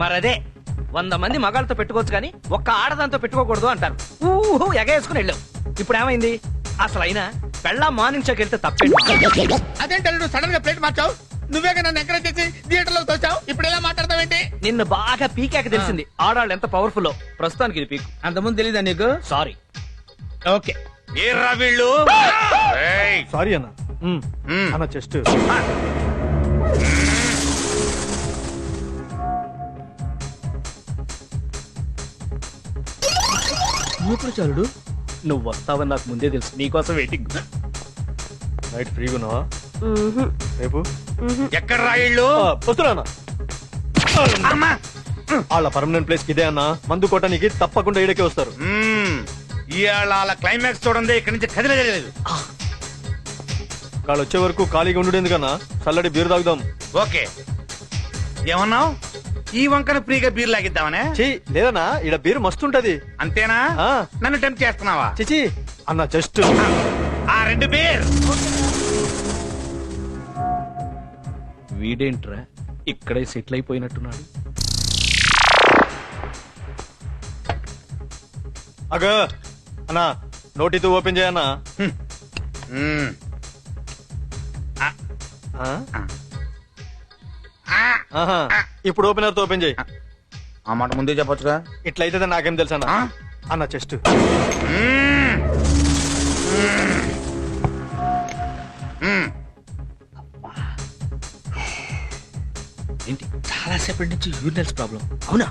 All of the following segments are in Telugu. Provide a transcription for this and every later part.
మరదే వంద మంది మగాళ్ళతో పెట్టుకోవచ్చు కానీ ఒక్క ఆడదాంతో పెట్టుకోకూడదు అంటారు. ఊహు ఎగేసుకుని వెళ్ళావు. ఇప్పుడు ఏమైంది అసలు అయినా పెళ్ళా మార్నింగ్ షోకి వెళ్తే తప్పేంటి? అదేంటి అల్లుడు సడన్గా ప్లేట్ మార్చావు? నువ్వే నన్ను ఎంకరేజ్ చేసి థియేటర్లో తోచావు? ఇప్పుడు ఎలా మాట్లాడతావేంటి? నిన్ను బాగా పీకాక తెలిసింది. ఆడాళ్ళు ఎంత పవర్ఫుల్ ప్రస్తుతానికి ఇది పీకు. అంతకుముందు తెలీదా నీకు? Sorry okay. ఏర్రా వీళ్ళు? ఏయ్! సారీ అన్న. అన్న చెస్ట్ ఇప్పుడు చాలుడు నువ్వు వస్తావని నాకు ముందే తెలుసు. నీకోసం వెయిటింగ్ నైట్ ఫ్రీగా ఉన్నావా? రేపు? ఎక్కడ్రా వీళ్ళు? ఆ, వస్తున్నా అన్న అమ్మా! వాళ్ళ పర్మనెంట్ ప్లేస్కి ఇదే అన్న. మందు కొట్టడానికి తప్పకుండా ఈడకే వస్తారు. ఇవాళ వాళ్ళ క్లైమాక్స్ చూడండి ఇక్కడి నుంచి కదిలేదు వాళ్ళు వచ్చే వరకు ఖాళీగా ఉండు ఎందుకన్నా చల్లడి బీరు తాగుదాం. ఓకే. ఏమన్నావు? ఈ వంకన ఫ్రీగా బీర్ లాగిద్దామనే? చీ లేదన్నా ఈడ బీరు మస్తు ఉంటది. అంతేనా? ఆ. నన్ను టెంప్ట్ చేస్తున్నావా? చిచి అన్న జస్ట్. ఆ రెండు బీర్! వీడేంట్రా? ఇక్కడే సెటిల్ అయిపోయినట్టున్నాడు. అగ అన్నా నోటితో ఓపెన్ చేయన్నా. మ్మ్. ఆ? ఆ. ఆహా. ఇప్పుడు ఓపెనర్తో ఓపెన్ చేయి. ఆ మాట ముందే చెప్పొచ్చుగా? ఇట్లయితే నాకేం తెలుసు అన్న? అన్న చెస్ట్. ఏంటి? చాలా సేపటి నుంచి యూరినల్స్ ప్రాబ్లం అవునా?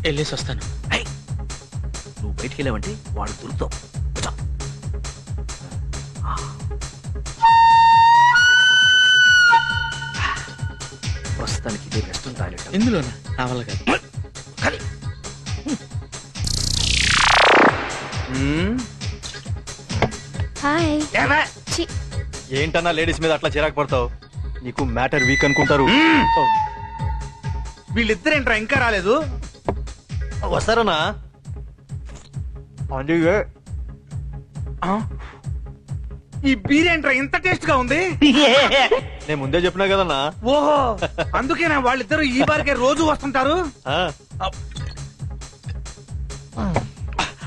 వెళ్ళేసి వస్తాను. నువ్వు బయటికి వెళ్ళావంటే వాడు దొరుకుతావు. ప్రస్తుతానికి ఇదే రెస్ట్ టాయిలెట్ ఇందులోనా నా వల్ల కాదు కానీ. హాయ్? చి. ఏంటన్నా లేడీస్ మీద అట్లా చిరాకు పడతావు? నీకు మ్యాటర్ వీక్ అనుకుంటారు. వీళ్ళిద్దరేంట్రా ఇంకా రాలేదు? వస్తారన్నా? అందుకే ఆ? ఈ బీర్ ఏంట్రా ఇంత టేస్ట్గా ఉంది? నేను ముందే చెప్పినా కదన్నా. ఓహో అందుకేనా వాళ్ళిద్దరు ఈ బారికే రోజు వస్తుంటారు? ఆ,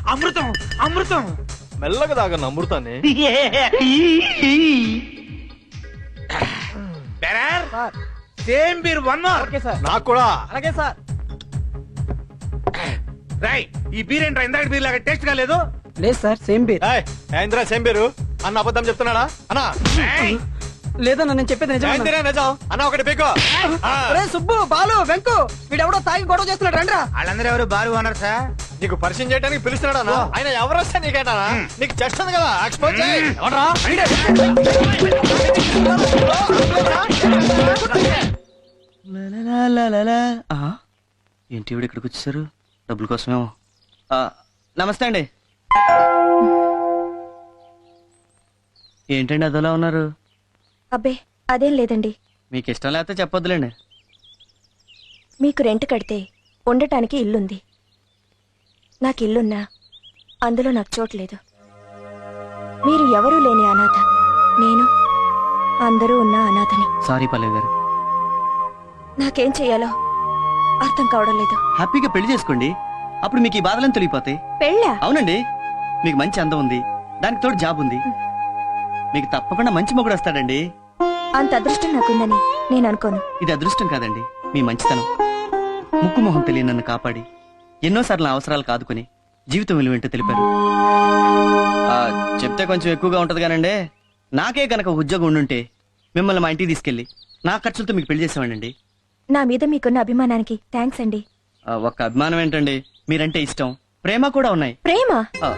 అమృతం అమృతం. మెల్లగా తాగన్న అమృతాన్ని. Bearer same beer one more. నాకు కూడా. అలాగే సార్. రై ఈ బీర్ ఏంట్రా ఇందాక బీర్ లాగా టేస్ట్గా లేదు? లేదు సార్ సేమ్ బీర్. ఏందిరా సేమ్ పేరు అన్న అబద్ధం చెప్తున్నాడా? అన్నా. లేదన్న నేను చెప్పేది ఏందిరా నిజం? అన్న ఒకటి పీకో. ఆ, సుబ్బు బాలు వెంకు వీడెవడో తాగి గొడవ చేస్తున్నాడు రండ్రా. వాళ్ళందరూ ఎవరు బారు ఓనర్ సార్? నీకు పరిచయం చేయడానికి పిలుస్తున్నాడా అన్న? ఆయన ఎవరు వస్తే నీకు చెస్ట్ ఉంది కదా ఎక్స్పోజ్ చేయి. ఎవడ్రా? ఏంటి ఇవిడ ఇక్కడికి వచ్చేసారు? డబ్బుల కోసమేమో. ఆ, నమస్తే అండి. ఏంటండి అదోలా ఉన్నారు? అబ్బే అదేం లేదండి. మీకు ఇష్టం లేకపోతే చెప్పొద్దులేండి. మీకు రెంట్ కడితే ఉండటానికి ఇల్లుంది. నాకు ఇల్లున్నా అందులో నాకు చోటు లేదు. మీరు ఎవరూ లేని అనాథ. నేను అందరూ ఉన్న అనాథని. సారీ పల్లవి గారు. నాకేం చెయ్యాలో అర్థం కావడం లేదు. హ్యాపీగా పెళ్ళి చేసుకోండి. అప్పుడు మీకు ఈ బాధలను తొలగిపోతాయి. పెళ్ళా? అవునండి. మీకు మంచి అందం ఉంది. దానికి తోడు జాబ్ ఉంది. మీకు తప్పకుండా మంచి మొగుడు వస్తాడండి. అంత అదృష్టం నాకుందని నేను అనుకోను. ఇది అదృష్టం కాదండి మీ మంచితనం. ముక్కు మొహం తెలియని నన్ను కాపాడి ఎన్నోసార్లు నా అవసరాలు కాదుకొని జీవితం విలువేంటో తెలిపారు. ఆ, చెప్తే కొంచెం ఎక్కువగా ఉంటది కానండి నాకే కనుక ఒక ఉద్యోగం ఉండుంటే మిమ్మల్ని మా ఇంటికి తీసుకెళ్ళి నా ఖర్చులతో మీకు పెళ్ళి చేసేవాడండి నా మీద మీకున్న అభిమానానికి థ్యాంక్స్ అండి. ఆ, ఒక్క అభిమానం ఏంటండి మీరంటే ఇష్టం ప్రేమ కూడా ఉన్నాయి. ప్రేమ? ఆ.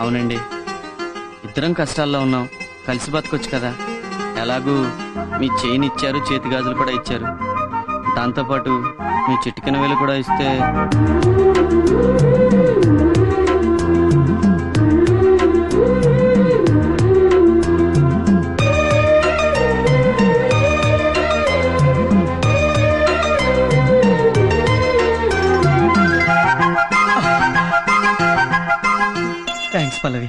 అవునండి. ఇద్దరం కష్టాల్లో ఉన్నాం. కలిసి బతకొచ్చు కదా. ఎలాగూ మీ చైన్ ఇచ్చారు చేతి గాజులు కూడా ఇచ్చారు. దాంతోపాటు మీ చిటికెన వేలు కూడా ఇస్తే థ్యాంక్స్ పల్లవి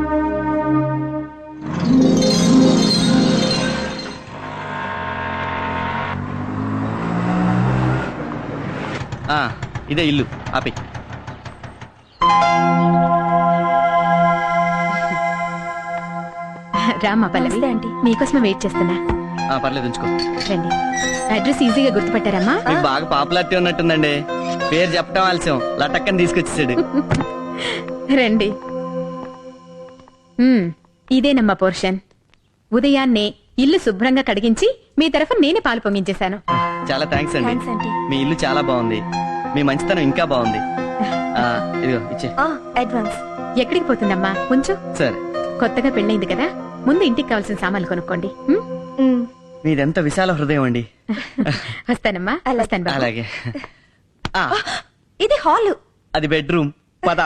ఇదే ఇల్లు. ఆపి. రామ్మా పల్లవి. ఆంటీ. మీకోసమే వెయిట్ చేస్తున్నా. ఆ, పర్లేదు ఉంచుకో. రండి. అడ్రస్ ఈజీగా గుర్తుపట్టారమ్మా. మీకు బాగా పాపులారిటీ ఉన్నట్టుందండి. పేరు చెప్పడం ఆలస్యం. లటక్కని తీసుకొచ్చేసాడు. రండి. ఇదేనమ్మా పోర్షన్. ఉదయాన్నే ఇల్లు శుభ్రంగా కడిగించి మీ తరఫున నేనే పాలు పొంగించేశాను. చాలా థ్యాంక్స్ అండి. థ్యాంక్స్ ఆంటీ మీ ఇల్లు చాలా బాగుంది. మీ మంచితనం ఇంకా బాగుంది. ఆ, ఇదిగో ఇచ్చే. ఆ, అడ్వాన్స్ ఎక్కడికి పోతుందమ్మా? కొంచెం సరే. కొత్తగా పెళ్ళైంది కదా? ముందు ఇంటికి కావాల్సిన సామాన్లు కొనుక్కోండి. ఉమ్? ఉమ్, మీదెంత విశాల హృదయం అండి. వస్తానమ్మా. అలాగే. వస్తాను బాబు. అలాగే. ఆ, ఇది హాల్. అది బెడ్రూమ్. పద.